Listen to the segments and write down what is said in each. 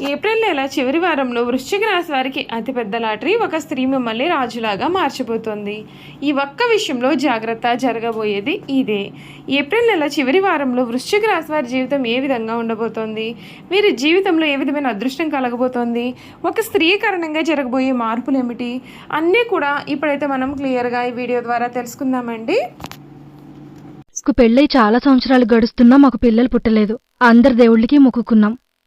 April నెల చివరి వారంలో వృశ్చిక రాశి వారికి అతిపెద్ద లాటరీ ఒక స్త్రీ మిమ్మల్ని రాజులాగా మార్చిపోతుంది ఈ ఒక్క విషయంలో జాగ్రత్త జరగబోయేది ఇదే. ఏప్రిల్ నెల చివరి వారంలో వృశ్చిక రాశి వారి జీవితం ఏ విధంగా ఉండబోతోంది? వీరి జీవితంలో ఏ విధమైన అదృష్టం కలగబోతోంది? ఒక స్త్రీ కారణంగా జరగబోయే మార్పులు ఏమిటి అన్నీ కూడా ఇప్పుడైతే మనం క్లియర్గా ఈ వీడియో ద్వారా తెలుసుకుందామండి. పెళ్ళై చాలా సంవత్సరాలు గడుస్తున్నా మాకు పిల్లలు పుట్టలేదు. అందరి దేవుళ్ళకి మొక్కుకున్నాం.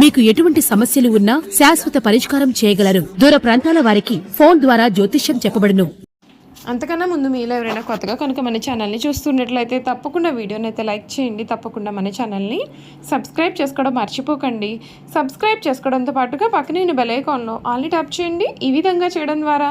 మీకు ఎటువంటి సమస్యలు ఉన్నా శాశ్వత పరిష్కారం చేయగలరు. దూర ప్రాంతాల వారికి ఫోన్ ద్వారా జ్యోతిష్యం చెప్పబడును. అంతకన్నా ముందు మీలో ఎవరైనా కొత్తగా కనుక మన ఛానల్ని చూస్తున్నట్లయితే తప్పకుండా వీడియోని అయితే లైక్ చేయండి. తప్పకుండా మన ఛానల్ని సబ్స్క్రైబ్ చేసుకోవడం మర్చిపోకండి. సబ్స్క్రైబ్ చేసుకోవడంతో పాటుగా పక్కనే నేను బెల్ ఐకాన్లో ఆల్ని ట్యాప్ చేయండి. ఈ విధంగా చేయడం ద్వారా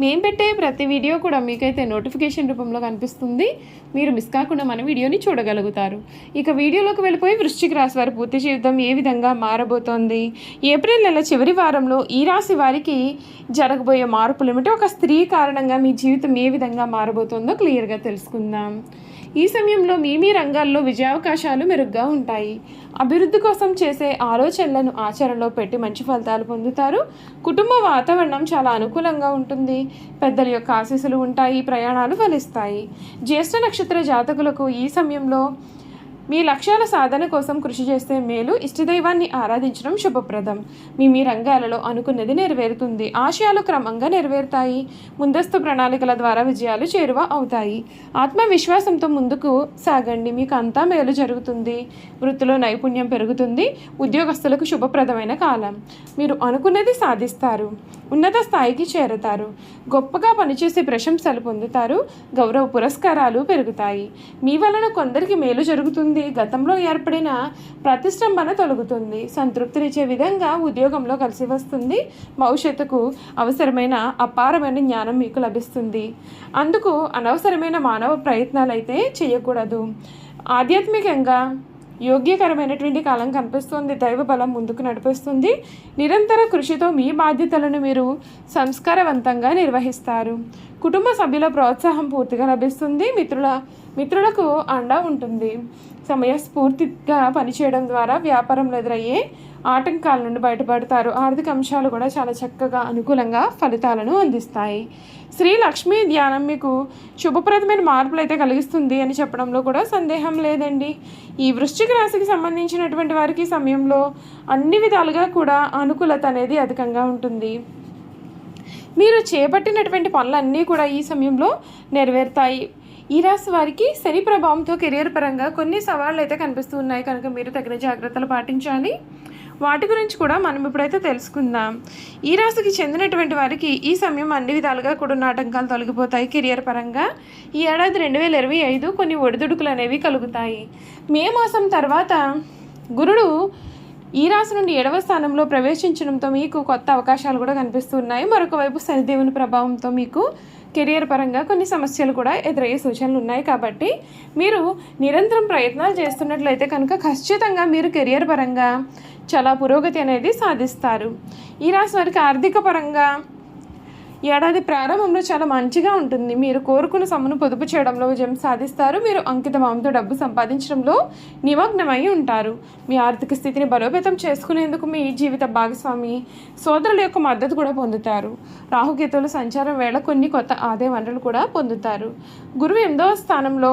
మేము పెట్టే ప్రతి వీడియో కూడా మీకైతే నోటిఫికేషన్ రూపంలో కనిపిస్తుంది. మీరు మిస్ కాకుండా మన వీడియోని చూడగలుగుతారు. ఇక వీడియోలోకి వెళ్ళిపోయి వృశ్చిక రాశి వారి పూర్తి జీవితం ఏ విధంగా మారబోతోంది? ఏప్రిల్ నెల చివరి వారంలో ఈ రాశి వారికి జరగబోయే మార్పులు ఏమిటి? ఒక స్త్రీ కారణంగా మీ జీవితం ఏ విధంగా మారబోతోందో క్లియర్గా తెలుసుకుందాం. ఈ సమయంలో మీ మీ రంగాల్లో విజయావకాశాలు మెరుగ్గా ఉంటాయి. అభివృద్ధి కోసం చేసే ఆలోచనలను ఆచరణలో పెట్టి మంచి ఫలితాలు పొందుతారు. కుటుంబ వాతావరణం చాలా అనుకూలంగా ఉంటుంది. పెద్దల యొక్క ఆశీస్సులు ఉంటాయి ప్రయాణాలు ఫలిస్తాయి. జ్యేష్ఠ నక్షత్ర జాతకులకు ఈ సమయంలో మీ లక్ష్యాల సాధన కోసం కృషి చేస్తే మేలు ఇష్టదైవాన్ని ఆరాధించడం శుభప్రదం. మీ మీ రంగాలలో అనుకున్నది నెరవేరుతుంది. ఆశయాలు క్రమంగా నెరవేరుతాయి. ముందస్తు ప్రణాళికల ద్వారా విజయాలు చేరువ అవుతాయి. ఆత్మవిశ్వాసంతో ముందుకు సాగండి. మీకు అంతా మేలు జరుగుతుంది. వృత్తిలో నైపుణ్యం పెరుగుతుంది. ఉద్యోగస్తులకు శుభప్రదమైన కాలం. మీరు అనుకున్నది సాధిస్తారు. ఉన్నత స్థాయికి చేరతారు. గొప్పగా పనిచేసే ప్రశంసలు పొందుతారు. గౌరవ పురస్కారాలు పెరుగుతాయి. మీ వలన కొందరికి మేలు జరుగుతుంది. గతంలో ఏర్పడిన ప్రతిష్టంభన తొలగుతుంది. సంతృప్తినిచ్చే విధంగా ఉద్యోగంలో కలిసి వస్తుంది. భవిష్యత్తుకు అవసరమైన అపారమైన జ్ఞానం మీకు లభిస్తుంది. అందుకు అనవసరమైన మానవ ప్రయత్నాలు అయితే చేయకూడదు. ఆధ్యాత్మికంగా యోగ్యకరమైనటువంటి కాలం కనిపిస్తుంది. దైవ బలం ముందుకు నడిపిస్తుంది. నిరంతర కృషితో మీ బాధ్యతలను మీరు సంస్కారవంతంగా నిర్వహిస్తారు. కుటుంబ సభ్యుల ప్రోత్సాహం పూర్తిగా లభిస్తుంది. మిత్రుల మిత్రులకు అండ ఉంటుంది. సమయస్ఫూర్తిగా పనిచేయడం ద్వారా వ్యాపారంలో ఎదురయ్యే ఆటంకాల నుండి బయటపడతారు. ఆర్థిక అంశాలు కూడా చాలా చక్కగా అనుకూలంగా ఫలితాలను అందిస్తాయి. శ్రీ లక్ష్మీ ధ్యానం మీకు శుభప్రదమైన మార్పులు అయితే కలిగిస్తుంది అని చెప్పడంలో కూడా సందేహం లేదండి. ఈ వృశ్చిక రాశికి సంబంధించినటువంటి వారికి సమయంలో అన్ని విధాలుగా కూడా అనుకూలత అనేది అధికంగా ఉంటుంది. మీరు చేపట్టినటువంటి పనులన్నీ కూడా ఈ సమయంలో నెరవేరుతాయి. ఈ రాశి వారికి శని ప్రభావంతో కెరియర్ పరంగా కొన్ని సవాళ్ళు అయితే కనిపిస్తూ ఉన్నాయి. కనుక మీరు తగిన జాగ్రత్తలు పాటించాలి. వాటి గురించి కూడా మనం ఇప్పుడైతే తెలుసుకుందాం. ఈ రాశికి చెందినటువంటి వారికి ఈ సమయం అన్ని విధాలుగా కూడా ఉన్న ఆటంకాలు తొలగిపోతాయి కెరియర్ పరంగా. ఈ ఏడాది రెండు వేల ఇరవై ఐదు కొన్ని ఒడిదుడుకులు అనేవి కలుగుతాయి. మే మాసం తర్వాత గురుడు ఈ రాశి నుండి ఏడవ స్థానంలో ప్రవేశించడంతో మీకు కొత్త అవకాశాలు కూడా కనిపిస్తున్నాయి. మరొక వైపు శనిదేవుని ప్రభావంతో మీకు కెరియర్ పరంగా కొన్ని సమస్యలు కూడా ఎదురయ్యే సూచనలు ఉన్నాయి. కాబట్టి మీరు నిరంతరం ప్రయత్నాలు చేస్తున్నట్లయితే కనుక ఖచ్చితంగా మీరు కెరియర్ పరంగా చాలా పురోగతి అనేది సాధిస్తారు. ఈ రాశి వారికి ఆర్థిక పరంగా ఏడాది ప్రారంభంలో చాలా మంచిగా ఉంటుంది. మీరు కోరుకున్న సొమ్మును పొదుపు చేయడంలో విజయం సాధిస్తారు. మీరు అంకిత భావంతో డబ్బు సంపాదించడంలో నిమగ్నమై ఉంటారు. మీ ఆర్థిక స్థితిని బలోపేతం చేసుకునేందుకు మీ జీవిత భాగస్వామి సోదరుల యొక్క మద్దతు కూడా పొందుతారు. రాహుకేతువుల సంచారం వేళ కొన్ని కొత్త ఆదాయ వనరులు కూడా పొందుతారు. గురువు ఎనిమిదవ స్థానంలో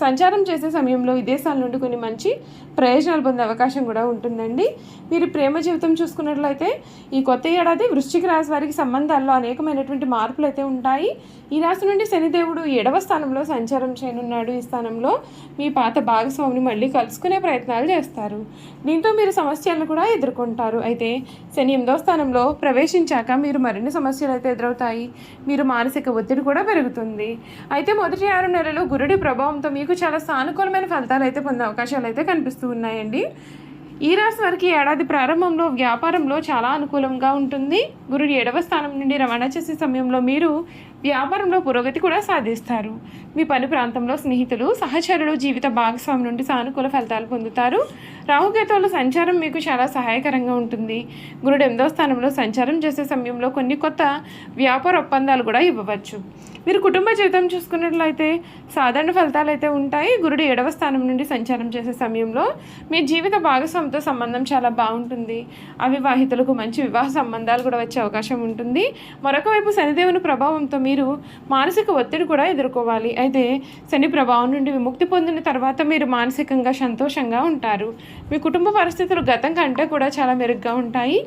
సంచారం చేసే సమయంలో విదేశాల నుండి కొన్ని మంచి ప్రయోజనాలు పొందే అవకాశం కూడా ఉంటుందండి. మీరు ప్రేమ జీవితం చూసుకున్నట్లయితే ఈ కొత్త ఏడాది వృశ్చిక రాశి వారికి సంబంధాల్లో అనేకమైనటువంటి మార్పులు అయితే ఉంటాయి. ఈ రాశి నుండి శనిదేవుడు ఏడవ స్థానంలో సంచారం చేయనున్నాడు. ఈ స్థానంలో మీ పాత భాగస్వామిని మళ్ళీ కలుసుకునే ప్రయత్నాలు చేస్తారు. దీంతో మీరు సమస్యలను కూడా ఎదుర్కొంటారు. అయితే శని ఎనిమిదవ స్థానంలో ప్రవేశించాక మీరు మరిన్ని సమస్యలు అయితే ఎదురవుతాయి. మీరు మానసిక ఒత్తిడి కూడా పెరుగుతుంది. అయితే మొదటి ఆరు నెలలు గురుడి ప్రభావంతో మీ మీకు చాలా సానుకూలమైన ఫలితాలు అయితే పొందే అవకాశాలు అయితే కనిపిస్తూ ఉన్నాయండి. ఈ రాశి వారికి ఏడాది ప్రారంభంలో వ్యాపారంలో చాలా అనుకూలంగా ఉంటుంది. గురుడు ఏడవ స్థానం నుండి రవాణా చేసే సమయంలో మీరు వ్యాపారంలో పురోగతి కూడా సాధిస్తారు. మీ పని ప్రాంతంలో స్నేహితులు సహచరులు జీవిత భాగస్వామి నుండి సానుకూల ఫలితాలు పొందుతారు. రాహుకేతువుల సంచారం మీకు చాలా సహాయకరంగా ఉంటుంది. గురుడు ఎనిమిదవ స్థానంలో సంచారం చేసే సమయంలో కొన్ని కొత్త వ్యాపార ఒప్పందాలు కూడా ఇవ్వవచ్చు. మీరు కుటుంబ జీవితం చూసుకున్నట్లయితే సాధారణ ఫలితాలు అయితే ఉంటాయి. గురుడు ఏడవ స్థానం నుండి సంచారం చేసే సమయంలో మీ జీవిత భాగస్వామితో సంబంధం చాలా బాగుంటుంది. అవివాహితులకు మంచి వివాహ సంబంధాలు కూడా వచ్చే అవకాశం ఉంటుంది. మరొక వైపు శనిదేవుని ప్రభావంతో మీరు మానసిక ఒత్తిడి కూడా ఎదుర్కోవాలి. అయితే శని ప్రభావం నుండి విముక్తి పొందిన తర్వాత మీరు మానసికంగా సంతోషంగా ఉంటారు. మీ కుటుంబ పరిస్థితులు గతం కంటే కూడా చాలా మెరుగ్గా ఉంటాయి.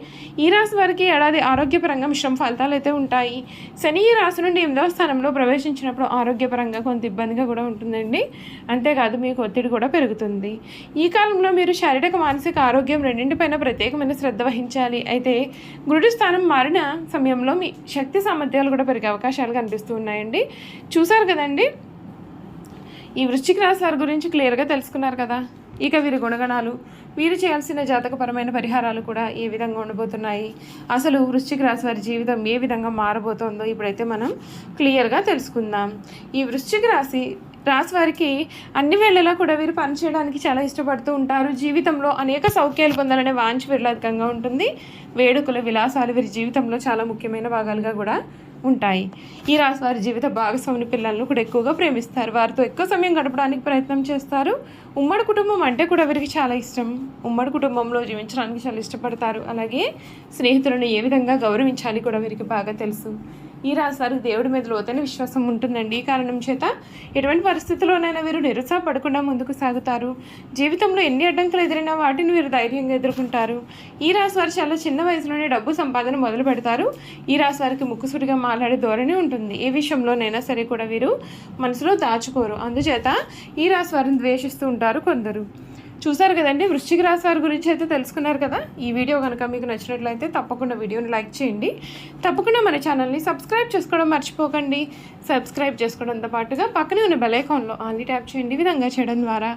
ఈ రాశి వారికి ఏడాది ఆరోగ్యపరంగా మిశ్రమ ఫలితాలు అయితే ఉంటాయి. శని ఈ రాశి నుండి ఎనిమిదవ స్థానంలో ప్రవేశించినప్పుడు ఆరోగ్యపరంగా కొంత ఇబ్బందిగా కూడా ఉంటుందండి. అంతేకాదు మీకు ఒత్తిడి కూడా పెరుగుతుంది. ఈ కాలంలో మీరు శారీరక మానసిక ఆరోగ్యం రెండింటిపైన ప్రత్యేకమైన శ్రద్ధ వహించాలి. అయితే గురుడి స్థానం మారిన సమయంలో మీ శక్తి సామర్థ్యాలు కూడా పెరిగే అవకాశాలు కనిపిస్తూ ఉన్నాయండి. చూసారు కదండి? ఈ వృశ్చిక రాశి వారి గురించి క్లియర్గా తెలుసుకున్నారు కదా? ఇక వీరి గుణగణాలు వీరు చేయాల్సిన జాతకపరమైన పరిహారాలు కూడా ఏ విధంగా ఉండబోతున్నాయి? అసలు వృశ్చిక రాశి వారి జీవితం ఏ విధంగా మారబోతోందో ఇప్పుడైతే మనం క్లియర్గా తెలుసుకుందాం. ఈ వృశ్చిక రాశి రాశి వారికి అన్ని వేళలా కూడా వీరు పనిచేయడానికి చాలా ఇష్టపడుతూ ఉంటారు. జీవితంలో అనేక సౌఖ్యాలు పొందాలనే వాంఛ వీరిలో అధికంగా ఉంటుంది. వేడుకల విలాసాలు వీరి జీవితంలో చాలా ముఖ్యమైన భాగాలుగా కూడా ఉంటాయి. ఈ రాశి వారి జీవిత భాగస్వామిని పిల్లలను కూడా ఎక్కువగా ప్రేమిస్తారు. వారితో ఎక్కువ సమయం గడపడానికి ప్రయత్నం చేస్తారు. ఉమ్మడి కుటుంబం అంటే కూడా వీరికి చాలా ఇష్టం. ఉమ్మడి కుటుంబంలో జీవించడానికి చాలా ఇష్టపడతారు. అలాగే స్నేహితులను ఏ విధంగా గౌరవించాలి కూడా వీరికి బాగా తెలుసు. ఈ రాశి వారికి దేవుడి మీద లోతైన విశ్వాసం ఉంటుందండి. ఈ కారణం చేత ఎటువంటి పరిస్థితుల్లోనైనా వీరు నిరుత్సాహపడకుండా ముందుకు సాగుతారు. జీవితంలో ఎన్ని అడ్డంకులు ఎదురైనా వాటిని వీరు ధైర్యంగా ఎదుర్కొంటారు. ఈ రాశి వారు చాలా చిన్న వయసులోనే డబ్బు సంపాదన మొదలు పెడతారు. ఈ రాశి వారికి ముక్కుసుడిగా మాట్లాడే ధోరణి ఉంటుంది. ఏ విషయంలోనైనా సరే కూడా వీరు మనసులో దాచుకోరు. అందుచేత ఈ రాశి వారిని ద్వేషిస్తూ ఉంటారు కొందరు. చూసారు కదండి వృశ్చిక రాశి వారి గురించి అయితే తెలుసుకున్నారు కదా? ఈ వీడియో కనుక మీకు నచ్చినట్లయితే తప్పకుండా వీడియోని లైక్ చేయండి. తప్పకుండా మన ఛానల్ని సబ్స్క్రైబ్ చేసుకోవడం మర్చిపోకండి. సబ్స్క్రైబ్ చేసుకోవడంతో పాటుగా పక్కనే ఉన్న బెలైకాన్లో ఆన్లీ ట్యాప్ చేయండి. విధంగా చేయడం ద్వారా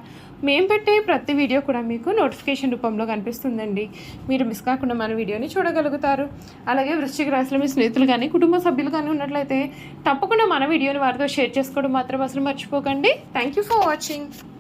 మేము పెట్టే ప్రతి వీడియో కూడా మీకు నోటిఫికేషన్ రూపంలో కనిపిస్తుందండి. మీరు మిస్ కాకుండా మన వీడియోని చూడగలుగుతారు. అలాగే వృశ్చిక రాశిలో మీ స్నేహితులు కానీ కుటుంబ సభ్యులు కానీ ఉన్నట్లయితే తప్పకుండా మన వీడియోని వారితో షేర్ చేసుకోవడం మాత్రం అసలు మర్చిపోకండి. Thank you for watching